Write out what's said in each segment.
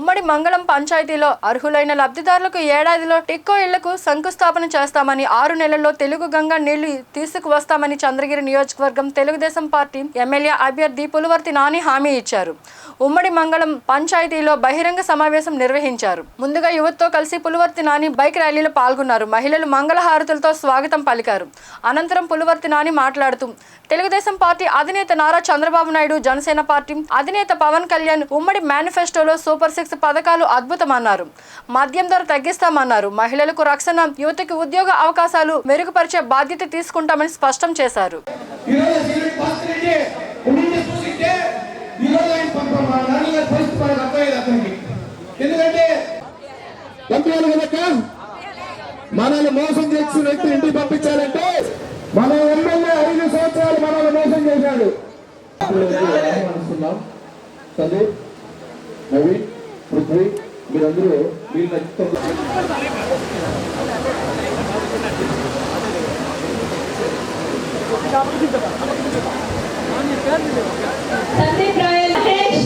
ఉమ్మడి మంగళం పంచాయతీలో అర్హులైన లబ్ధిదారులకు ఏడాదిలో టిక్కో ఇళ్ళకు శంకుస్థాపన చేస్తామని ఆరు నెలల్లో తెలుగు గంగా నీళ్ళు తీసుకువస్తామని చంద్రగిరి నియోజకవర్గం తెలుగుదేశం పార్టీ ఎమ్మెల్యే అభ్యర్థి పులువర్తి నాని హామీ ఇచ్చారు. ఉమ్మడి మంగళం పంచాయతీలో బహిరంగ సమావేశం నిర్వహించారు. ముందుగా యువతతో కలిసి పులువర్తి నాని బైక్ ర్యాలీలో పాల్గొన్నారు. మహిళలు మంగళహారతులతో స్వాగతం పలికారు. అనంతరం పులువర్తి నాని మాట్లాడుతూ తెలుగుదేశం పార్టీ అధినేత నారా చంద్రబాబు నాయుడు జనసేన పార్టీ అధినేత పవన్ కళ్యాణ్ ఉమ్మడి మేనిఫెస్టోలో సూపర్ సిక్స్ పథకాలు అద్భుతమన్నారు. మద్యం ధర తగ్గిస్తామన్నారు. మహిళలకు రక్షణ యువతకు ఉద్యోగ అవకాశాలు మెరుగుపరిచే బాధ్యత తీసుకుంటామని స్పష్టం చేశారు. ఎందుకంటే మనల్ని మోసం చేసిన వ్యక్తి ఇంటికి పంపించాలంటే మన ఎమ్మెల్యే ఐదు సంవత్సరాలు మనల్ని మోసం చేశాడు. చదువు నవీన్ పృథ్వీ మీరందరూ వీళ్ళ సందీప్ రాయల్ మహేష్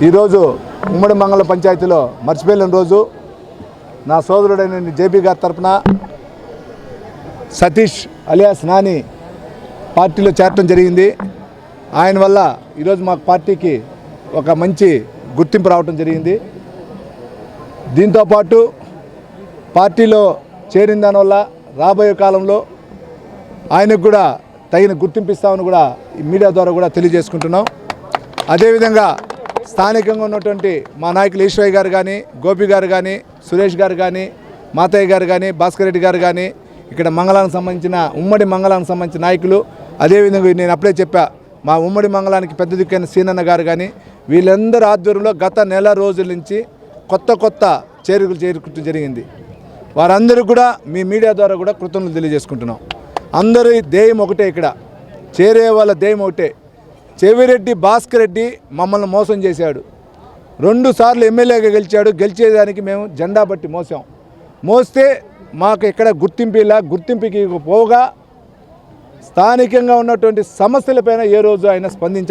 ఈరోజు ఉమ్మడి మంగళ పంచాయతీలో మర్చిపోయిన రోజు నా సోదరుడైన జేబీ గారి తరఫున సతీష్ అలియాస్ నాని పార్టీలో చేరటం జరిగింది. ఆయన వల్ల ఈరోజు మా పార్టీకి ఒక మంచి గుర్తింపు రావటం జరిగింది. దీంతోపాటు పార్టీలో చేరిన దానివల్ల రాబోయే కాలంలో ఆయనకు కూడా తగిన గుర్తింపు ఇస్తామని కూడా ఈ మీడియా ద్వారా కూడా తెలియజేసుకుంటున్నాం. అదేవిధంగా స్థానికంగా ఉన్నటువంటి మా నాయకులు ఈశ్వయ్య గారు కానీ గోపి గారు కానీ సురేష్ గారు కానీ మాతయ్య గారు కానీ భాస్కర్ రెడ్డి గారు కానీ ఇక్కడ మంగళానికి సంబంధించిన ఉమ్మడి మంగళానికి సంబంధించిన నాయకులు. అదేవిధంగా నేను అప్పుడే చెప్పా మా ఉమ్మడి మంగళానికి పెద్ద దిక్కైన సీనన్న గారు కానీ వీళ్ళందరి ఆధ్వర్యంలో గత నెల రోజుల నుంచి కొత్త కొత్త చేరుకులు చేరుకుంటూ జరిగింది. వారందరూ కూడా మీ మీడియా ద్వారా కూడా కృతజ్ఞతలు తెలియజేసుకుంటున్నాం. అందరి ధ్యేయం ఒకటే ఇక్కడ. చేరే వాళ్ళ ధ్యేయం ఒకటే. చెవిరెడ్డి భాస్కర్ రెడ్డి మమ్మల్ని మోసం చేశాడు. రెండు సార్లు ఎమ్మెల్యేగా గెలిచాడు. గెలిచేదానికి మేము జెండా బట్టి మోసాం. మోస్తే మాకు ఇక్కడ గుర్తింపు ఇలా గుర్తింపుకి పోగా స్థానికంగా ఉన్నటువంటి సమస్యలపైన ఏ రోజు ఆయన స్పందించారు